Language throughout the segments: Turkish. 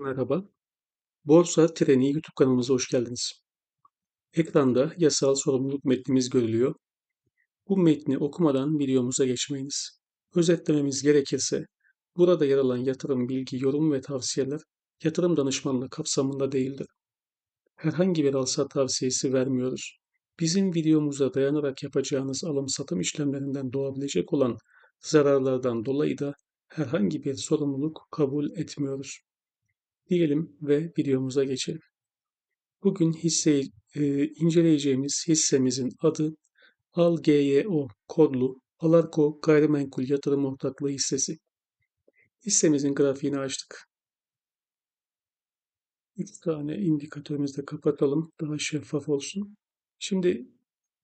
Merhaba. Borsa Treni YouTube kanalımıza hoş geldiniz. Ekranda yasal sorumluluk metnimiz görülüyor. Bu metni okumadan videomuza geçmeyiniz. Özetlememiz gerekirse, burada yer alan yatırım bilgi, yorum ve tavsiyeler yatırım danışmanlığı kapsamında değildir. Herhangi bir alsat tavsiyesi vermiyoruz. Bizim videomuza dayanarak yapacağınız alım-satım işlemlerinden doğabilecek olan zararlardan dolayı da herhangi bir sorumluluk kabul etmiyoruz diyelim ve videomuza geçelim. Bugün hisse e, inceleyeceğimiz hissemizin adı ALGYO kodlu Alarko Gayrimenkul Yatırım Ortaklığı hissesi. Hissemizin grafiğini açtık. 3 tane indikatörümüzü de kapatalım. Daha şeffaf olsun. Şimdi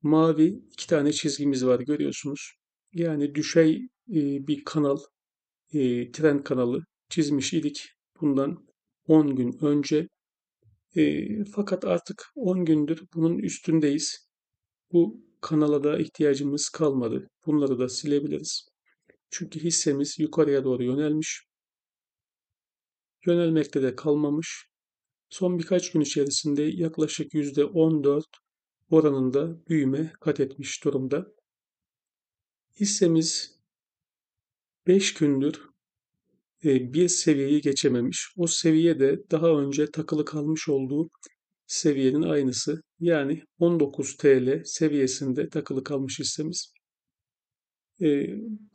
mavi iki tane çizgimiz var görüyorsunuz. Yani düşey e, bir kanal, e, trend kanalı çizmiş idik. Bundan 10 gün önce. E, fakat artık 10 gündür bunun üstündeyiz. Bu kanala da ihtiyacımız kalmadı. Bunları da silebiliriz. Çünkü hissemiz yukarıya doğru yönelmiş. Yönelmekte de kalmamış. Son birkaç gün içerisinde yaklaşık %14 oranında büyüme kat etmiş durumda. Hissemiz 5 gündür bir seviyeyi geçememiş. O seviye de daha önce takılı kalmış olduğu seviyenin aynısı. Yani 19 TL seviyesinde takılı kalmış hissemiz. E,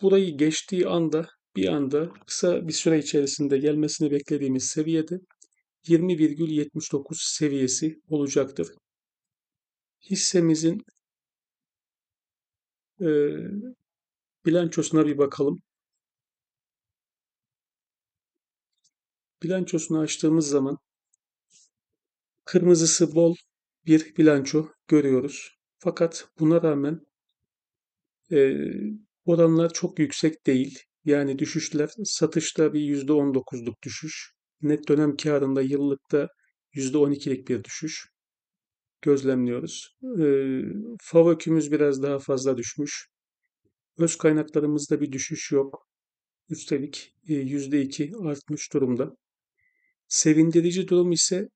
burayı geçtiği anda bir anda kısa bir süre içerisinde gelmesini beklediğimiz seviyede 20,79 seviyesi olacaktır. Hissemizin e, bilançosuna bir bakalım. Bilançosunu açtığımız zaman kırmızısı bol bir bilanço görüyoruz. Fakat buna rağmen e, oranlar çok yüksek değil. Yani düşüşler satışta bir %19'luk düşüş. Net dönem karında yıllıkta %12'lik bir düşüş gözlemliyoruz. E, FAVÖK'ümüz biraz daha fazla düşmüş. Öz kaynaklarımızda bir düşüş yok. Üstelik e, %2 artmış durumda. Sevindirici durum ise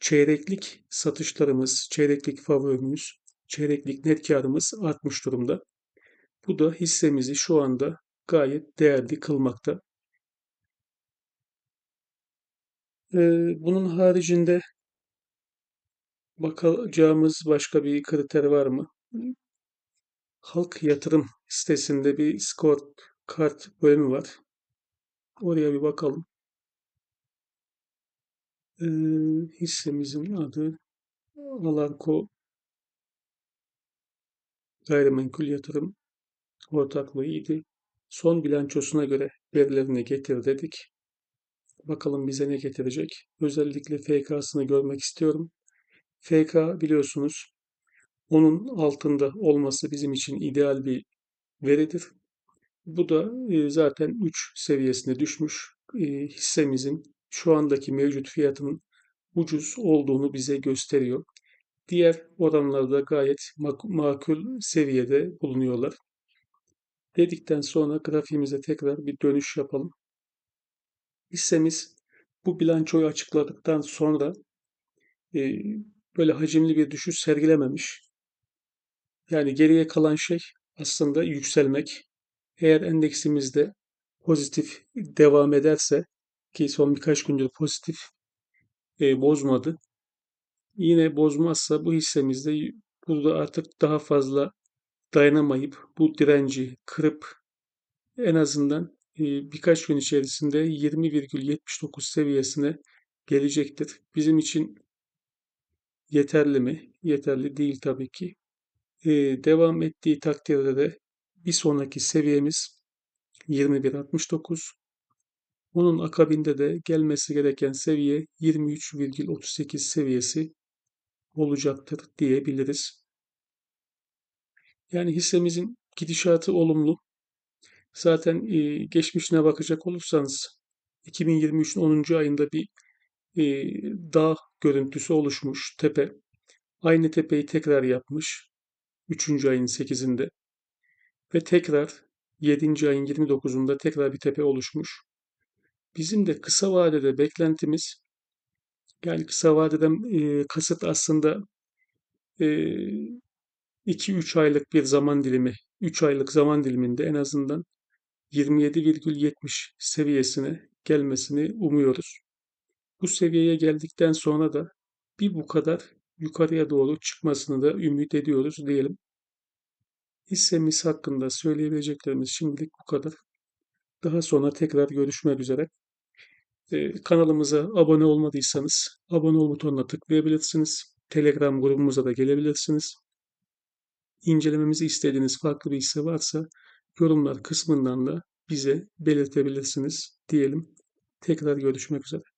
çeyreklik satışlarımız, çeyreklik favorimiz, çeyreklik net karımız artmış durumda. Bu da hissemizi şu anda gayet değerli kılmakta. Ee, bunun haricinde bakacağımız başka bir kriter var mı? Halk yatırım sitesinde bir skor kart bölümü var. Oraya bir bakalım. Ee, hissemizin adı Alarko Gayrimenkul Yatırım Ortaklığı'ydı. Son bilançosuna göre verilerini getir dedik. Bakalım bize ne getirecek. Özellikle FK'sını görmek istiyorum. FK biliyorsunuz onun altında olması bizim için ideal bir veridir. Bu da e, zaten 3 seviyesine düşmüş e, hissemizin şu andaki mevcut fiyatının ucuz olduğunu bize gösteriyor. Diğer oranlarda gayet makul seviyede bulunuyorlar. Dedikten sonra grafiğimize tekrar bir dönüş yapalım. Hissemiz bu bilançoyu açıkladıktan sonra e, böyle hacimli bir düşüş sergilememiş. Yani geriye kalan şey aslında yükselmek. Eğer endeksimizde pozitif devam ederse ki son birkaç gündür pozitif e, bozmadı. Yine bozmazsa bu hissemizde burada artık daha fazla dayanamayıp bu direnci kırıp en azından e, birkaç gün içerisinde 20,79 seviyesine gelecektir. Bizim için yeterli mi? Yeterli değil tabii ki. E, devam ettiği takdirde de bir sonraki seviyemiz 21.69. Onun akabinde de gelmesi gereken seviye 23,38 seviyesi olacaktır diyebiliriz. Yani hissemizin gidişatı olumlu. Zaten e, geçmişine bakacak olursanız 2023'ün 10. ayında bir e, dağ görüntüsü oluşmuş tepe. Aynı tepeyi tekrar yapmış 3. ayın 8'inde ve tekrar 7. ayın 29'unda tekrar bir tepe oluşmuş. Bizim de kısa vadede beklentimiz Yani kısa vadeden e, kasıt aslında e, 2-3 aylık bir zaman dilimi, 3 aylık zaman diliminde en azından 27,70 seviyesine gelmesini umuyoruz. Bu seviyeye geldikten sonra da bir bu kadar yukarıya doğru çıkmasını da ümit ediyoruz diyelim. Hissemiz hakkında söyleyebileceklerimiz şimdilik bu kadar. Daha sonra tekrar görüşmek üzere. Ee, kanalımıza abone olmadıysanız abone ol butonuna tıklayabilirsiniz. Telegram grubumuza da gelebilirsiniz. İncelememizi istediğiniz farklı bir hisse varsa yorumlar kısmından da bize belirtebilirsiniz diyelim. Tekrar görüşmek üzere.